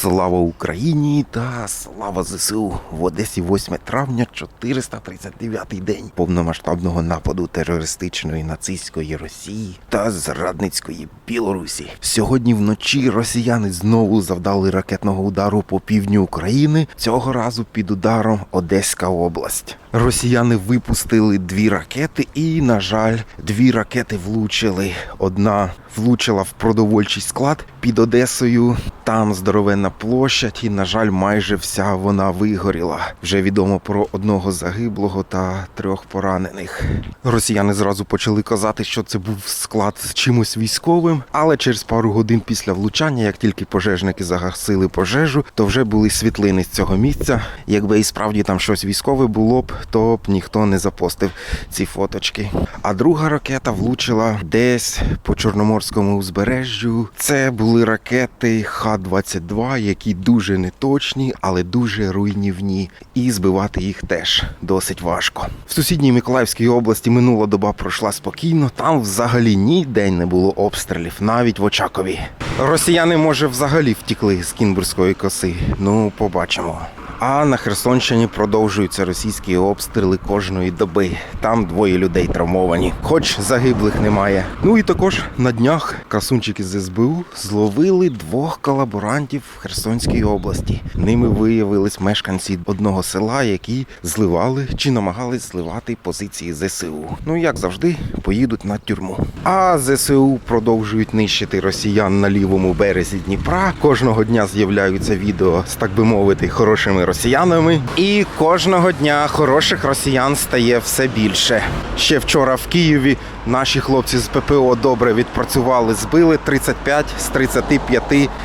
Слава Україні та слава ЗСУ в Одесі 8 травня, 439 день повномасштабного нападу терористичної нацистської Росії та зрадницької Білорусі. Сьогодні вночі росіяни знову завдали ракетного удару по півдню України. Цього разу під ударом Одеська область. Росіяни випустили дві ракети, і, на жаль, дві ракети влучили. Одна влучила в продовольчий склад під Одесою. Там здоровенна площадь, і, на жаль, майже вся вона вигоріла. Вже відомо про одного загиблого та трьох поранених. Росіяни зразу почали казати, що це був склад з чимось військовим, але через пару годин після влучання, як тільки пожежники загасили пожежу, то вже були світлини з цього місця. Якби і справді там щось військове було б, то б ніхто не запостив ці фоточки. А друга ракета влучила десь по чорноморському узбережжю. Це були ракети Х-22, які дуже неточні, але дуже руйнівні. І збивати їх теж досить важко. В сусідній Миколаївській області минула доба пройшла спокійно. Там взагалі ніде не було обстрілів, навіть в Очакові. Росіяни, може, взагалі втікли з Кінбурзької коси. Ну, побачимо. А на Херсонщині продовжуються російські обстріли кожної доби. Там двоє людей травмовані, хоч загиблих немає. Ну і також на днях красунчики з СБУ зловили двох колаборантів в Херсонській області. Ними виявились мешканці одного села, які зливали чи намагались зливати позиції ЗСУ. Ну як завжди, поїдуть на тюрму. А ЗСУ продовжують нищити росіян на лівому березі Дніпра. Кожного дня з'являються відео з так би мовити хорошими росіянами. І кожного дня хороших росіян стає все більше. Ще вчора в Києві наші хлопці з ППО добре відпрацювали, збили 35 з 35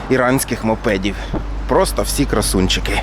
іранських мопедів. Просто всі красунчики.